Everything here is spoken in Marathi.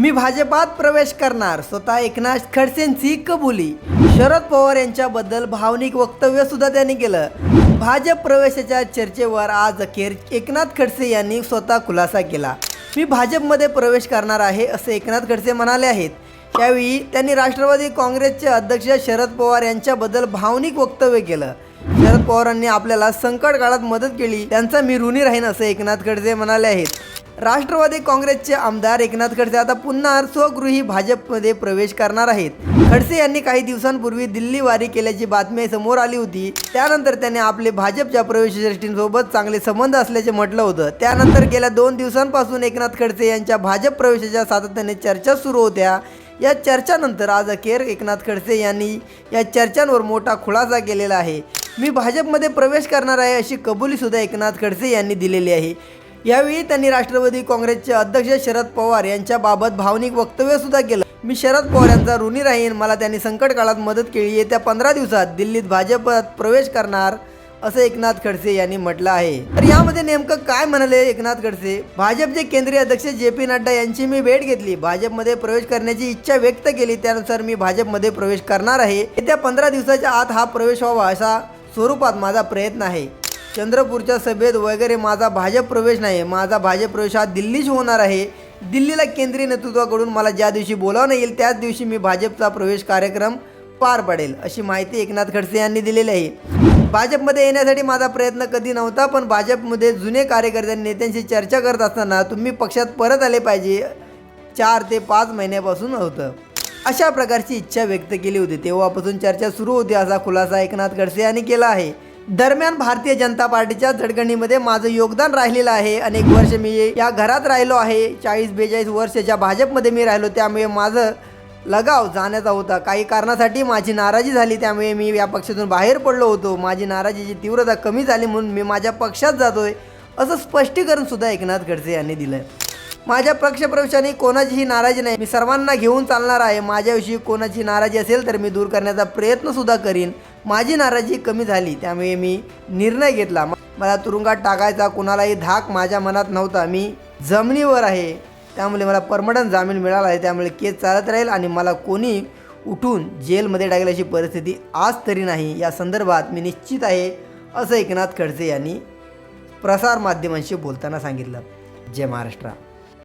मी भाजपात प्रवेश करणार. स्वतः एकनाथ खडसेंची कबुली. शरद पवार यांच्याबद्दल भावनिक वक्तव्य सुद्धा त्यांनी केलं. भाजप प्रवेशाच्या चर्चेवर आज अखेर एकनाथ खडसे यांनी स्वतः खुलासा केला. मी भाजपमध्ये प्रवेश करणार आहे असे एकनाथ खडसे म्हणाले आहेत. त्यावेळी त्यांनी राष्ट्रवादी काँग्रेसचे अध्यक्ष शरद पवार यांच्याबद्दल भावनिक वक्तव्य केलं. शरद पवारांनी आपल्याला संकट काळात मदत केली. त्यांचा मी ऋणी राहीन असे एकनाथ खडसे म्हणाले आहेत. राष्ट्रवादी काँग्रेसचे आमदार एकनाथ खडसे आता पुन्हा स्वगृही भाजपमध्ये प्रवेश करणार आहेत. खडसे यांनी काही दिवसांपूर्वी दिल्ली वारी केल्याची बातमी समोर आली होती. त्यानंतर त्यांनी आपले भाजपच्या प्रवेशश्रेष्ठींसोबत चांगले संबंध असल्याचे म्हटलं होतं. त्यानंतर गेल्या दोन दिवसांपासून एकनाथ खडसे यांच्या भाजप प्रवेशाच्या सातत्याने चर्चा सुरू होत्या. या चर्चानंतर आज अखेर एकनाथ खडसे यांनी या चर्चांवर मोठा खुलासा केलेला आहे. मी भाजपमध्ये प्रवेश करणार आहे अशी कबुलीसुद्धा एकनाथ खडसे यांनी दिलेली आहे. यावेळी त्यांनी राष्ट्रवादी काँग्रेसचे अध्यक्ष शरद पवार यांच्याबाबत भावनिक वक्तव्य सुद्धा केलं. मी शरद पवार यांचा ऋणी राहीन मला त्यांनी संकट काळात मदत केली येत्या पंधरा दिवसात दिल्लीत भाजपात प्रवेश करणार असं एकनाथ खडसे यांनी म्हटलं आहे. तर यामध्ये नेमकं काय म्हणाले एकनाथ खडसे? भाजपचे केंद्रीय अध्यक्ष जे पी नड्डा यांची मी भेट घेतली. भाजपमध्ये प्रवेश करण्याची इच्छा व्यक्त केली. त्यानुसार मी भाजपमध्ये प्रवेश करणार आहे. येत्या पंधरा दिवसाच्या आत हा प्रवेश व्हावा असा स्वरूपात माझा प्रयत्न आहे. चंद्रपूरच्या सभेत वगैरे माझा भाजप प्रवेश नाही माझा भाजप प्रवेश हा दिल्लीच होणार आहे. दिल्लीला केंद्रीय नेतृत्वाकडून मला ज्या दिवशी बोलावणं येईल त्याच दिवशी मी भाजपचा प्रवेश कार्यक्रम पार पडेल अशी माहिती एकनाथ खडसे यांनी दिलेली आहे. भाजपमध्ये येण्यासाठी माझा प्रयत्न कधी नव्हता पण भाजपमध्ये जुने कार्यकर्ते नेत्यांशी चर्चा करत असताना तुम्ही पक्षात परत आले पाहिजे चार ते पाच महिन्यापासून होतं. अशा प्रकारची इच्छा व्यक्त केली होती. तेव्हापासून चर्चा सुरू होती असा खुलासा एकनाथ खडसे यांनी केला आहे. दरम्यान भारतीय जनता पार्टीच्या झडगणीमध्ये माझं योगदान राहिलेलं आहे. अनेक वर्ष मी या घरात राहिलो आहे. चाळीस बेचाळीस वर्षाच्या भाजपमध्ये मी राहिलो. त्यामुळे माझं लगाव जाण्याचा होता. काही कारणासाठी माझी नाराजी झाली. त्यामुळे मी या पक्षातून बाहेर पडलो होतो. माझी नाराजीची तीव्रता कमी झाली म्हणून मी माझ्या पक्षात जातोय असं स्पष्टीकरण सुद्धा एकनाथ खडसे यांनी दिलं माझ्या पक्षप्रवेशाने कोणाचीही नाराजी नाही. मी सर्वांना घेऊन चालणार आहे. माझ्याविषयी कोणाची नाराजी असेल तर मी दूर करण्याचा प्रयत्न सुद्धा करीन. माझी नाराजी कमी झाली त्यामुळे मी निर्णय घेतला. मला तुरुंगात टाकायचा कुणालाही धाक माझ्या मनात नव्हता. मी जमिनीवर आहे त्यामुळे मला परमनंट जामीन मिळाला आहे. त्यामुळे केस चालत राहील आणि मला कोणी उठून जेलमध्ये टाकेल अशी परिस्थिती आज तरी नाही. या संदर्भात मी निश्चित आहे असं एकनाथ खडसे यांनी प्रसारमाध्यमांशी बोलताना सांगितलं. जय महाराष्ट्र.